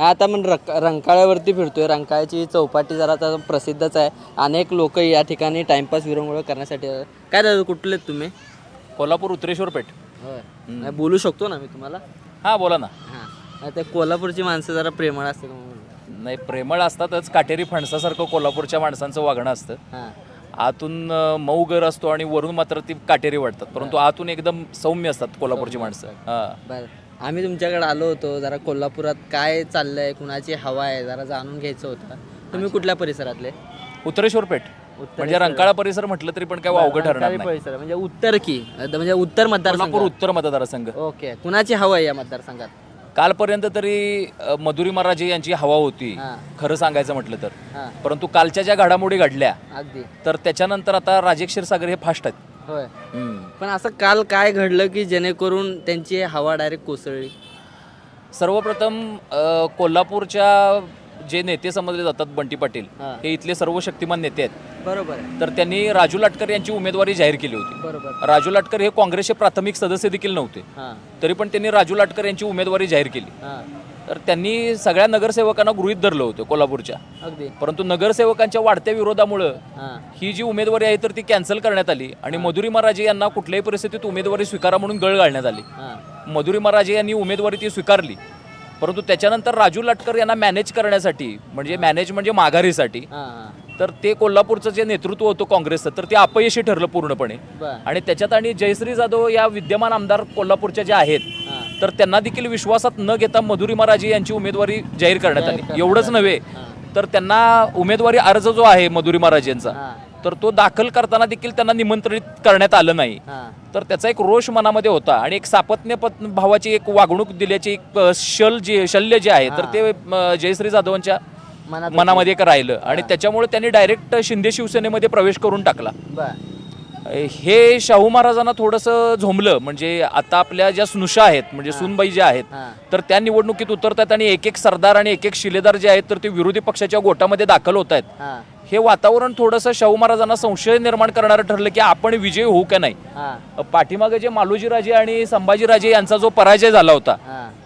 आता आपण रक रंकाळ्यावरती फिरतोय. रंकाळ्याची चौपाटी जरा आता प्रसिद्धच आहे. अनेक लोक या ठिकाणी टाइमपास विरंगुळा करण्यासाठी येतात. काय दादा कुठले आहेत तुम्ही? कोल्हापूर उत्तरेश्वर पेठ. नाही, बोलू शकतो ना मी तुम्हाला? हां बोला ना. हां. ते कोल्हापूरची माणसं जरा प्रेमळ असते नाही प्रेमळ असतातच. काटेरी फणसासारखं कोल्हापूरच्या माणसांचं वागणं असतं. हां. आतून अं, मऊ गर असतो आणि वरून मात्र ती काटेरी वाटतात परंतु आतून एकदम सौम्य असतात कोल्हापूरची माणसं. हां. बरं. आम्ही तुमच्याकडे आलो होतो जरा कोल्हापुरात काय चाललंय कुणाची हवा आहे जरा जाणून घ्यायचं होतं. तुम्ही कुठल्या परिसरातले? उत्तरेश्वर पेठ. म्हणजे रंकाळा परिसर म्हटलं तरी पण काय वावगं ठरणार नाही. परिसर म्हणजे उत्तर की म्हणजे उत्तर मतदारसंघ. कोल्हापूर उत्तर मतदारसंघ. ओके. कुणाची हवा आहे या मतदारसंघात? कालपर्यंत तरी अं, मधुरी महाराजे यांची हवा होती हां. खरं सांगायचं म्हटलं तर. हां. परंतु कालच्या ज्या घडामोडी घडल्या अगदी. तर त्याच्यानंतर आता राजेश क्षीरसागर हे फास्ट आहेत. होय. हम्म. पण असं काल काय घडलं की जेणेकरून त्यांची हवा डायरेक्ट कोसळली? सर्वप्रथम अ, कोल्हापूरच्या जे नेते समजले जातात बंटी पाटील हां. हे इथले सर्व शक्तिमान नेते आहेत. बरोबर आहे. तर त्यांनी राजू लाटकर यांची उमेदवारी जाहीर केली होती. बरोबर. राजू लाटकर हे काँग्रेसचे प्राथमिक सदस्य देखील नव्हते. हां. तरी पण त्यांनी राजू लाटकर यांची उमेदवारी जाहीर केली. हां. तर त्यांनी सगळ्या नगरसेवकांना गृहीत धरलं होतं कोल्हापूरच्या. अगदी. परंतु नगरसेवकांच्या वाढत्या विरोधामुळं हां. ही जी उमेदवारी आहे तर ती कॅन्सल करण्यात आली आणि मधुरी महाराजे यांना कुठल्याही परिस्थितीत उमेदवारी स्वीकारा म्हणून गळ घालण्यात आली. हां. मधुरी महाराजे यांनी उमेदवारी ती स्वीकारली. परंतु त्याच्यानंतर राजू लाटकर यांना मॅनेज करण्यासाठी म्हणजे मॅनेज म्हणजे माघारीसाठी हां हां. तर ते कोल्हापूरचं जे नेतृत्व होतं काँग्रेसचं तर ते अपयशी ठरलं पूर्णपणे. बर. आणि त्याच्यात आणि जयश्री जाधव या विद्यमान आमदार कोल्हापूरच्या ज्या आहेत हां. तर त्यांना देखील विश्वासात न घेता मधुरी महाराजे यांची उमेदवारी जाहीर करण्यात आली. एवढंच नव्हे तर त्यांना उमेदवारी अर्ज जो आहे मधुरी महाराजेंचा हां. तर तो दाखल करताना देखील त्यांना निमंत्रित करण्यात आलं नाही. हां. तर त्याचा एक रोष मनामध्ये होता आणि एक सापत्न्य पत- भावाची एक वागणूक दिल्याची एक शल जे शल्य जे आहे तर ते जयश्री जाधवांच्या मनामध्ये एक राहिलं आणि त्याच्यामुळे त्यांनी डायरेक्ट शिंदे शिवसेनेमध्ये प्रवेश करून टाकला. हे शाहू महाराजांना थोडंसं झोंबलं. म्हणजे आता आपल्या ज्या स्नुषा आहेत म्हणजे सुनबाई ज्या आहेत तर त्या निवडणुकीत उतरतात आणि एक एक सरदार आणि एक एक शिलेदार जे आहेत तर ते विरोधी पक्षाच्या गोटामध्ये दाखल होत आहेत हां वातावरण थोडंसं शाहू महाराजांना संशय निर्माण करणारं ठरलं की आपण विजयी होऊ का नाही. पाठीमागे जे मालोजीराजे आणि संभाजीराजे यांचा जो पराजय झाला होता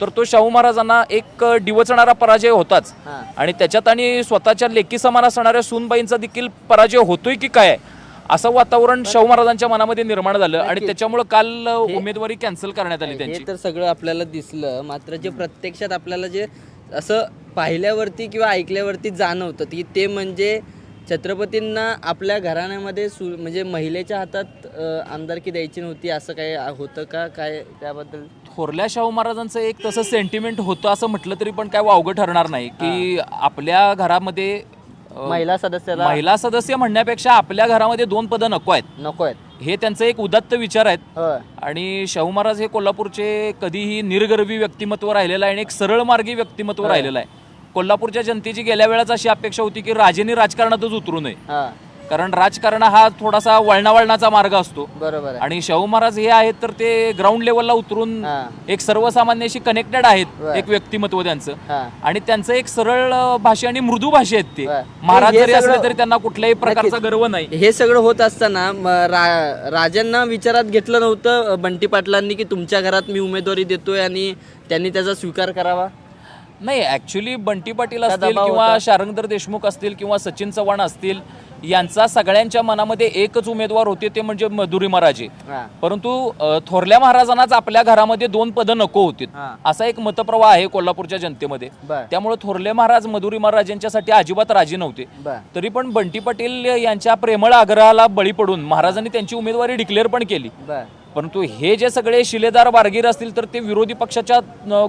तर तो शाहू महाराजांना एक डिवचणारा पराजय होताच. आणि त्याच्यात आणि स्वतःच्या लेकी समान असणाऱ्या सूनबाईंचा देखील पराजय होतोय की काय? असं वातावरण शाहू महाराजांच्या मनामध्ये निर्माण झालं आणि त्याच्यामुळे काल उमेदवारी कॅन्सल करण्यात आली त्यांची. हे तर सगळं आपल्याला दिसलं. मात्र जे प्रत्यक्षात आपल्याला जे असं पाहिल्यावरती किंवा ऐकल्यावरती जाणवतं की ते म्हणजे छत्रपतींना आपल्या घराण्यामध्ये सु म्हणजे महिलेच्या हातात अं, आमदारकी द्यायची नव्हती असं काय होतं का? काय त्याबद्दल? थोरल्या शाहू महाराजांचं एक तसं सेंटिमेंट होतं असं म्हटलं तरी पण काय वावगं ठरणार नाही. की आपल्या घरामध्ये महिला सदस्याला महिला सदस्य म्हणण्यापेक्षा आपल्या घरामध्ये दोन पदं नको आहेत. नको आहेत. हे त्यांचं एक उदात्त विचार आहेत. होय. आणि शाहू महाराज हे कोल्हापूरचे कधीही निर्गर्वी व्यक्तिमत्व राहिलेलं आहे आणि एक सरळ मार्गी व्यक्तिमत्व राहिलेलं आहे. कोल्हापूरच्या जनतेची गेल्या वेळाच अशी अपेक्षा होती की राजेने राजकारणातच उतरू नये. हां. कारण राजकारण हा थोडासा वळणावळणाचा मार्ग असतो. बरोबर आहे. आणि शाहू महाराज हे आहेत तर ते ग्राउंड लेवलला उतरून हां. एक सर्वसामान्याशी कनेक्टेड आहेत बरं. एक व्यक्तिमत्व त्यांचं. हां. आणि त्यांचं एक सरळ अ, भाषा आणि मृदू भाषा आहेत ते. बरं. महाराज हे जरी असले तरी त्यांना कुठल्याही प्रकारचा गर्व नाही. हे सगळं होत असताना म, रा राजांना विचारात घेतलं नव्हतं अ, बंटी पाटलांनी की तुमच्या घरात मी उमेदवारी देतोय आणि त्यांनी त्याचा स्वीकार करावा? नाही ऍक्च्युली बंटी पाटील त्या असतील दबाव किंवा होता. शारंगधर देशमुख असतील किंवा सचिन चव्हाण असतील यांचा सगळ्यांच्या मनामध्ये एकच उमेदवार होते ते म्हणजे मधुरी महाराजे हां. परंतु अ, थोरल्या महाराजांनाच आपल्या घरामध्ये दोन पदं नको होती हां. असा एक मतप्रवाह आहे कोल्हापूरच्या जनतेमध्ये. बर. त्यामुळे थोरले महाराज मधुरी महाराज यांच्यासाठी अजिबात राजी नव्हते. बर. तरी पण बंटी पाटील यांच्या प्रेमळ आग्रहाला बळी पडून महाराजांनी त्यांची उमेदवारी डिक्लेअर पण केली. बर. परंतु हे जे सगळे शिलेदार बारगीर असतील तर ते विरोधी पक्षाच्या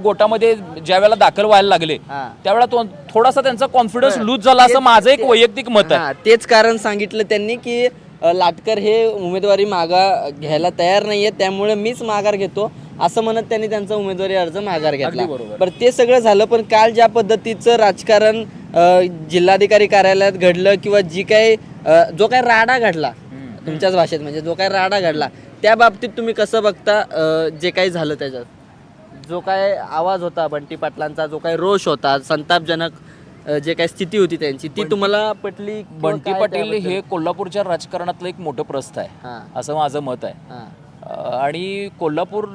गोटामध्ये ज्या वेळेला दाखल व्हायला लागले त्यावेळेला तो थोडासा त्यांचा कॉन्फिडन्स लूज झाला असं माझं एक वैयक्तिक मत आहे. तेच कारण सांगितलं त्यांनी की लाटकर हे उमेदवारी मागा घ्यायला तयार नाहीये त्यामुळे मीच माघार घेतो असं म्हणत त्यांनी त्यांचा उमेदवारी अर्ज माघार घेतला. बरोबर. बरं ते सगळं झालं पण काल ज्या पद्धतीचं राजकारण जिल्हाधिकारी कार्यालयात घडलं किंवा जी काही जो काही राडा घडला तुमच्याच भाषेत म्हणजे जो काही राडा घडला त्या बाबतीत तुम्ही कसं बघता अ, जे काही झालं त्याच्यात? जो काय आवाज होता बंटी पाटलांचा जो काही रोष होता संतापजनक अ, जे काही स्थिती होती त्यांची ती तुम्हाला पटली किंवा बंटी काय पाटील त्याबद्दल? हे कोल्हापूरच्या राजकारणातलं एक मोठं प्रस्थ आहे हां. असं माझं मत आहे. हां. अं, आणि कोल्हापूर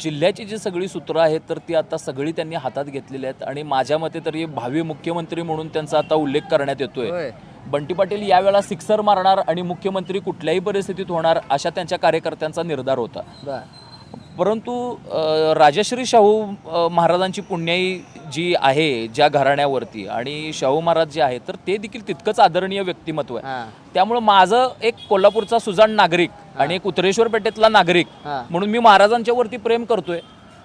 जिल्ह्याची जी सगळी सूत्रं आहेत तर ती आता सगळी त्यांनी हातात घेतलेली आहेत. आणि माझ्या मते तरी भावी मुख्यमंत्री म्हणून त्यांचा आता उल्लेख करण्यात येतोय. होय. बंटी पाटील यावेळेला सिक्सर मारणार आणि मुख्यमंत्री कुठल्याही परिस्थितीत होणार अशा त्यांच्या कार्यकर्त्यांचा निर्धार होता. परंतु राजश्री शाहू महाराजांची पुण्याई जी आहे ज्या घराण्यावरती आणि शाहू महाराज जे आहेत तर ते देखील तितकंच आदरणीय व्यक्तिमत्व आहे. त्यामुळं माझं एक कोल्हापूरचा सुजाण नागरिक आणि एक उत्तरेश्वर पेठेतला नागरिक म्हणून मी महाराजांच्या वरती प्रेम करतोय.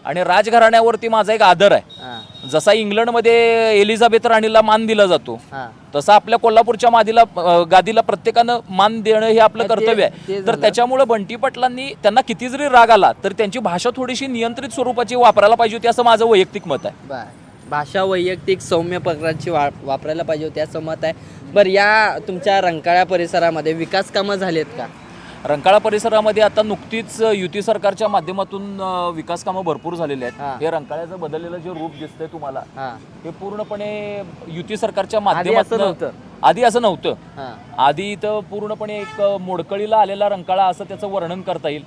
आणि राजघराण्यावरती माझा एक आदर आहे. जसा इंग्लंडमध्ये एलिझाबेथ राणीला मान दिला जातो हा. तसं आपल्या कोल्हापूरच्या मादीला गादीला प्रत्येकानं मान देणं हे आपलं कर्तव्य आहे. तर. त्याच्यामुळे बंटी पाटलांनी त्यांना किती जरी राग आला तर त्यांची भाषा थोडीशी नियंत्रित स्वरूपाची वापरायला पाहिजे होती असं माझं वैयक्तिक मत आहे. भाषा वैयक्तिक सौम्य प्रकारची वा वापरायला पाहिजे होती असं मत आहे. बरं या तुमच्या रंकाळ्या परिसरामध्ये विकास कामं झालीत का? रंकाळा परिसरामध्ये आता नुकतीच युती सरकारच्या माध्यमातून विकास कामं भरपूर झालेली. आहेत. हे. रंकाळ्याचं बदललेलं जे रूप दिसतंय तुम्हाला हा. पूर्णपणे युती सरकारच्या माध्यमातून. आधी असं नव्हतं. आधी इथं पूर्णपणे एक मोडकळीला आलेला रंकाळा असं त्याचं वर्णन करता येईल.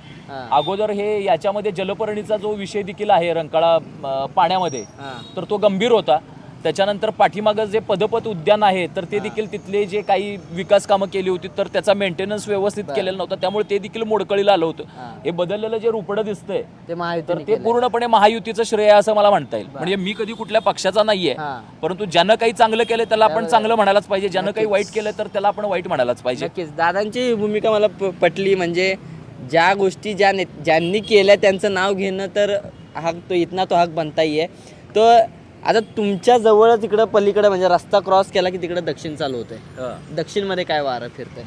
अगोदर हे याच्यामध्ये जलपर्णीचा जो विषय देखील आहे रंकाळा पाण्यामध्ये तर तो गंभीर होता. त्याच्यानंतर पाठीमागं जे पदपत उद्यान आहे तर ते देखील तिथले जे काही विकास कामं केली होती तर त्याचा मेंटेनन्स व्यवस्थित केलेला नव्हता. त्यामुळे ते देखील मोडकळीला आलं होतं. हा. बदललेलं जे रुपडं दिसतंय ते तर ते. पूर्णपणे महायुतीचं श्रेय आहे असं मला म्हणता येईल. म्हणजे मी कधी कुठल्या पक्षाचा नाहीये परंतु ज्यानं काही चांगलं केलं त्याला आपण चांगलं म्हणायलाच पाहिजे. ज्यानं काही वाईट केलं तर त्याला आपण वाईट म्हणायलाच पाहिजे. नक्कीच. दादांची भूमिका मला पटली. म्हणजे ज्या गोष्टी ज्या ज्यांनी केल्या त्यांचं नाव घेणं तर हाक तो इथना तो हाक बनता आहे. तो आता तुमच्या जवळच इकडं पलीकडे म्हणजे रस्ता क्रॉस केला की तिकडे दक्षिण चालू होतंय. दक्षिणमध्ये काय वारं फिरतंय?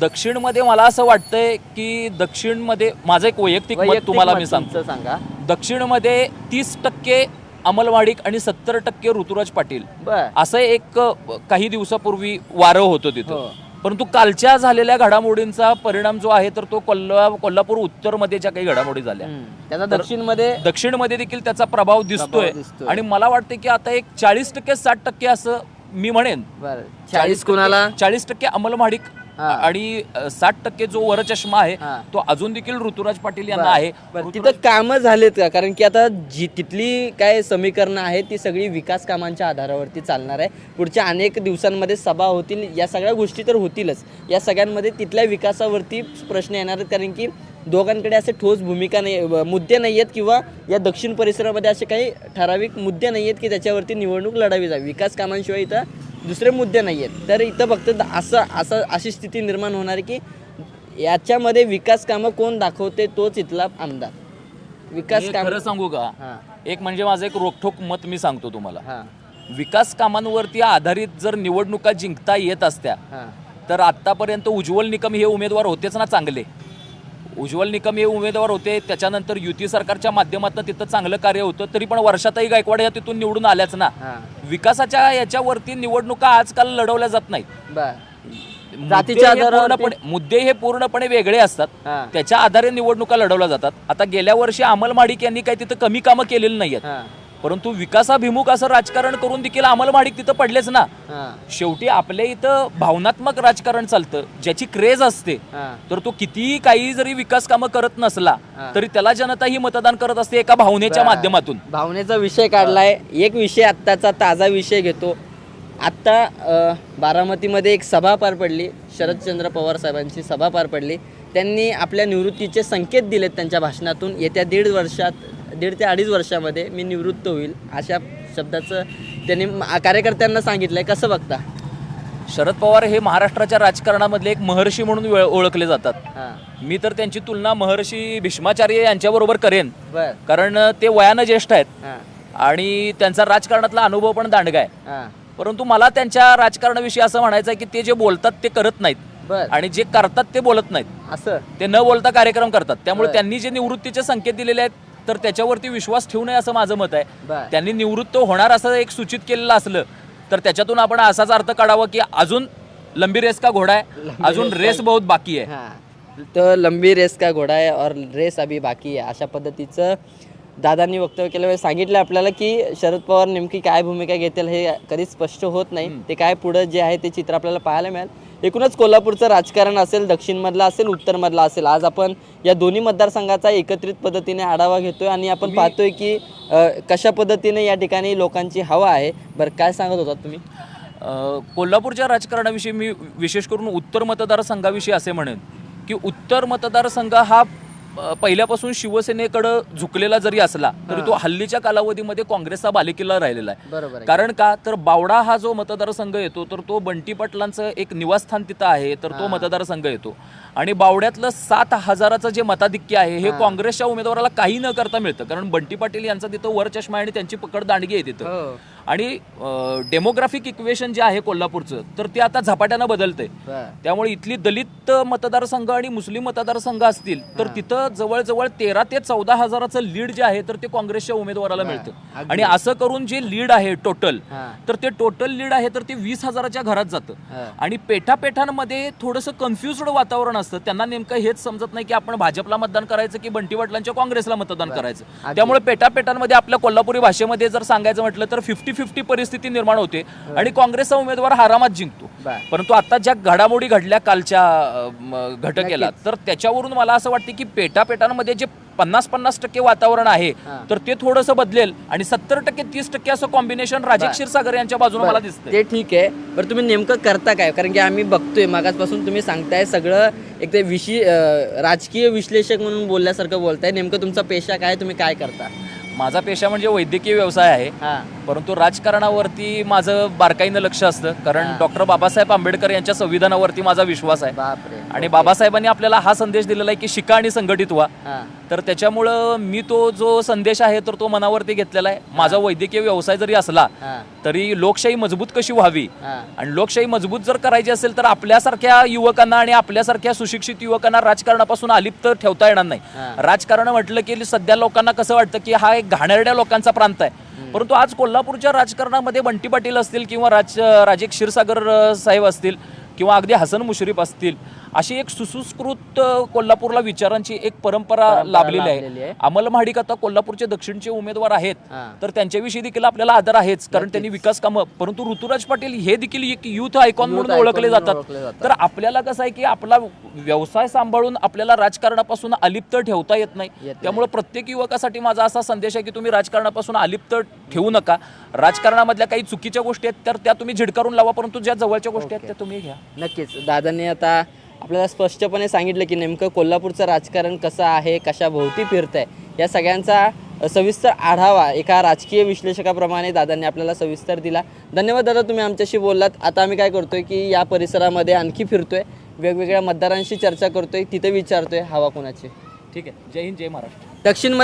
दक्षिणमध्ये मला असं वाटतंय की दक्षिणमध्ये माझं एक वैयक्तिक मत तुम्हाला मी सांगतो. सांगा. दक्षिणमध्ये तीस टक्के अमलवाडिक आणि सत्तर टक्के ऋतुराज पाटील. असं एक काही दिवसापूर्वी वारं होतं तिथं. हो. परंतु कालच्या झालेल्या घडामोडींचा परिणाम जो आहे तर तो कोल्हा कोल्हापूर उत्तरमध्ये ज्या काही घडामोडी झाल्या. त्याचा दक्षिणमध्ये दक्षिणमध्ये देखील त्याचा प्रभाव दिसतोय. आणि मला वाटते की आता एक चाळीस टक्के साठ टक्के असं मी म्हणेन चाळीस कुणाला चाळीस टक्के अमल महाडिक हा. आणि साठ टक्के जो वरचष्मा आहे. तो अजून देखील ऋतुराज पाटील यांना आहे. तिथं कामं झालेत का? कारण की आता जी तिथली काय समीकरणं आहेत ती सगळी विकास कामांच्या आधारावरती चालणार आहे. पुढच्या अनेक दिवसांमध्ये सभा होतील. या सगळ्या गोष्टी तर होतीलच. या सगळ्यांमध्ये तिथल्या विकासावरती प्रश्न येणार आहेत. कारण की दोघांकडे असे ठोस भूमिका नाही मुद्दे नाही आहेत किंवा या दक्षिण परिसरामध्ये असे काही ठराविक मुद्दे नाही आहेत की त्याच्यावरती निवडणूक लढावी जावी. विकास कामांशिवाय इथं दुसरे मुद्दे नाही आहेत. तर इथं फक्त असं असं अशी स्थिती निर्माण होणार की याच्यामध्ये विकास कामं कोण दाखवते तोच इथला आमदार. विकास खरं सांगू का? एक म्हणजे माझं एक रोखठोक मत मी सांगतो तुम्हाला. विकास कामांवरती आधारित जर निवडणुका जिंकता येत असत्या तर आतापर्यंत उज्ज्वल निकम हे उमेदवार होतेच ना चांगले? उज्ज्वल निकम हे उमेदवार होते त्याच्यानंतर युती सरकारच्या माध्यमातून तिथं चांगलं कार्य होतं तरी पण वर्षातही गायकवाड या तिथून निवडून आल्याच ना. विकासाच्या याच्यावरती निवडणुका आजकाल लढवल्या जात नाहीत. मुद्दे जातीच्या हे पूर्णपणे मुद्दे हे पूर्णपणे वेगळे असतात. त्याच्या आधारे निवडणुका लढवल्या जातात. आता गेल्या वर्षी अमल माडिक यांनी काही तिथं कमी कामं केलेली नाहीयेत. हा. परंतु विकासाभिमुख असं राजकारण करून देखील अमल माडिक तिथं पडलेच ना. शेवटी आपल्या इथं भावनात्मक राजकारण चालतं ज्याची क्रेज असते तर तो कितीही काही जरी विकास कामं करत नसला. तरी त्याला जनता ही मतदान करत असते एका भावनेच्या. माध्यमातून. भावनेचा विषय काढलाय. एक विषय आत्ताचा ताजा विषय घेतो. आत्ता बारामतीमध्ये एक सभा पार पडली. शरदचंद्र पवार साहेबांची सभा पार पडली. त्यांनी आपल्या निवृत्तीचे संकेत दिलेत त्यांच्या भाषणातून. येत्या दीड वर्षात दीड ते अडीच वर्षामध्ये मी निवृत्त होईल अशा शब्दाचं त्यांनी कार्यकर्त्यांना सांगितलंय. कसं बघता? शरद पवार हे महाराष्ट्राच्या राजकारणामधले एक महर्षी म्हणून ओळखले जातात. मी तर त्यांची तुलना महर्षी भीष्माचार्य यांच्याबरोबर करेन. कारण ते वयानं ज्येष्ठ आहेत. आणि त्यांचा राजकारणातला अनुभव पण दांडगा आहे. परंतु मला त्यांच्या राजकारणाविषयी असं म्हणायचं आहे की ते जे बोलतात ते करत नाहीत. आणि जे करतात ते बोलत नाहीत. असं? ते न बोलता कार्यक्रम करतात. त्यामुळे. त्यांनी जे निवृत्तीचे संकेत दिलेले आहेत तर त्याच्यावरती विश्वास ठेवू नये असं माझं मत आहे. बर. त्यांनी निवृत्त होणार असं एक सूचित केलेलं असलं तर त्याच्यातून आपण असाच अर्थ काढावा की अजून लंबी रेस का घोडा आहे? अजून रेस बहुत बाकी आहे. हाँ. तो लंबी रेस का घोडा आहे और रेस अभी बाकी आहे अशा पद्धतीचं दादांनी वक्तव्य केलं म्हणजे सांगितलं आपल्याला की शरद पवार नेमकी काय भूमिका घेतील हे कधीच स्पष्ट होत नाही. ते काय पुढं जे आहे ते चित्र आपल्याला पाहायला मिळेल. एकूणच कोल्हापूरचं राजकारण असेल दक्षिणमधलं असेल उत्तरमधलं असेल. आज आपण या दोन्ही मतदारसंघाचा एकत्रित पद्धतीने आढावा घेतोय आणि आपण पाहतोय की कशा पद्धतीने या ठिकाणी लोकांची हवा आहे. बरं काय सांगत होता तुम्ही? कोल्हापूरच्या राजकारणाविषयी मी विशेष करून उत्तर मतदारसंघाविषयी असे म्हणेन की उत्तर मतदारसंघ हा पहिल्यापासून शिवसेनेकडं झुकलेला जरी असला तरी तो हल्लीच्या कालावधीमध्ये काँग्रेसचा बालेकिल्ला राहिलेला आहे. बरोबर कारण का? तर बावडा हा जो मतदारसंघ येतो तर तो बंटी पाटलांचं एक निवासस्थान तिथं आहे तर तो मतदारसंघ येतो. आणि बावड्यातलं सात हजाराचं जे मताधिक्य आहे हे काँग्रेसच्या उमेदवाराला काही न करता मिळतं. कारण बंटी पाटील यांचा तिथं वर चष्मा आहे आणि त्यांची पकड दांडगी आहे तिथं. हो. आणि डेमोग्राफिक इक्वेशन जे आहे कोल्हापूरचं तर ते आता झपाट्यानं बदलतंय. त्यामुळे इथली दलित मतदारसंघ आणि मुस्लिम मतदारसंघ असतील तर तिथं जवळजवळ तेरा ते चौदा हजाराचं लीड जे आहे तर ते काँग्रेसच्या उमेदवाराला मिळतं. आणि असं करून जे लीड आहे टोटल. तर ते टोटल लीड आहे तर ते वीस हजाराच्या घरात जातं. आणि पेठापेठांमध्ये थोडंसं कन्फ्युज्ड वातावरण असतं. त्यांना नेमकं हेच समजत नाही की आपण भाजपला मतदान करायचं की बंटी वडिलांच्या काँग्रेसला मतदान करायचं. त्यामुळे पेठापेठांमध्ये आपल्या कोल्हापुरी भाषेमध्ये जर सांगायचं म्हटलं तर फिफ्टी फिफ्टी परिस्थिती निर्माण होते आणि काँग्रेसचा उमेदवार हारामात जिंकतो. परंतु आता ज्या घडामोडी घडल्या कालच्या घटकेला तर त्याच्यावरून मला असं वाटतं की पेठापेठांमध्ये जे पन्नास पन्नास टक्के वातावरण आहे. तर ते थोडंसं बदलेल आणि सत्तर टक्के तीस टक्के असं कॉम्बिनेशन राजक क्षीरसागर यांच्या बाजूने मला दिसतंय. ते ठीक आहे बरं तुम्ही नेमकं करता काय? कारण की आम्ही बघतोय मागासपासून तुम्ही सांगताय सगळं एक ते विषय अं, राजकीय विश्लेषक म्हणून बोलल्यासारखं बोलताय. नेमकं तुमचा पेशा काय? तुम्ही काय करता? माझा पेशा म्हणजे वैद्यकीय व्यवसाय आहे. परंतु राजकारणावरती माझं बारकाईनं लक्ष असतं. कारण. डॉक्टर बाबासाहेब आंबेडकर यांच्या संविधानावरती माझा विश्वास आहे. आणि बाबासाहेबांनी आपल्याला हा संदेश दिलेला आहे की शिका आणि संघटित व्हा. तर त्याच्यामुळं मी तो जो संदेश आहे तर तो मनावरती घेतलेला आहे. माझा वैद्यकीय व्यवसाय जरी असला तरी लोकशाही मजबूत कशी व्हावी? आणि लोकशाही मजबूत जर करायची असेल तर आपल्यासारख्या युवकांना आणि आपल्यासारख्या सुशिक्षित युवकांना राजकारणापासून अलिप्त ठेवता येणार नाही. राजकारण म्हटलं की सध्या लोकांना कसं वाटतं की हा एक घाणेरड्या लोकांचा प्रांत आहे. परंतु आज कोल्हापूरच्या राजकारणामध्ये बंटी पाटील असतील किंवा राज राजे क्षीरसागर साहेब असतील किंवा अगदी हसन मुश्रीफ असतील अशी एक सुसंस्कृत कोल्हापूरला विचारांची एक परंपरा लाभलेली आहे. अमल महाडिक आता कोल्हापूरचे दक्षिणचे उमेदवार आहेत. तर त्यांच्याविषयी देखील आपल्याला आदर आहेच कारण त्यांनी विकास कामं परंतु ऋतुराज पाटील हे देखील एक युथ आयकॉन म्हणून ओळखले जातात. तर आपल्याला कसं आहे की आपला व्यवसाय सांभाळून आपल्याला राजकारणापासून अलिप्त ठेवता येत नाही. नाही. त्यामुळे प्रत्येक युवकासाठी माझा असा संदेश आहे की तुम्ही राजकारणापासून अलिप्त ठेवू नका. राजकारणामधल्या काही चुकीच्या गोष्टी आहेत तर त्या तुम्ही झिडकारून लावा परंतु ज्या जवळच्या गोष्टी आहेत त्या तुम्ही घ्या. नक्कीच. दादांनी आता आपल्याला स्पष्टपणे सांगितलं की नेमकं कोल्हापूरचं राजकारण कसं आहे कशाभोवती फिरतं फिरतंय या सगळ्यांचा सविस्तर आढावा एका राजकीय विश्लेषकाप्रमाणे दादांनी आपल्याला सविस्तर दिला. धन्यवाद दादा तुम्ही आमच्याशी बोललात. आता आम्ही काय करतोय की या परिसरामध्ये आणखी फिरतोय. वेगवेगळ्या मतदारांशी चर्चा करतोय. तिथे विचारतोय हवा कोणाची. ठीक आहे. जय हिंद जय महाराष्ट्र. दक्षिणमध्ये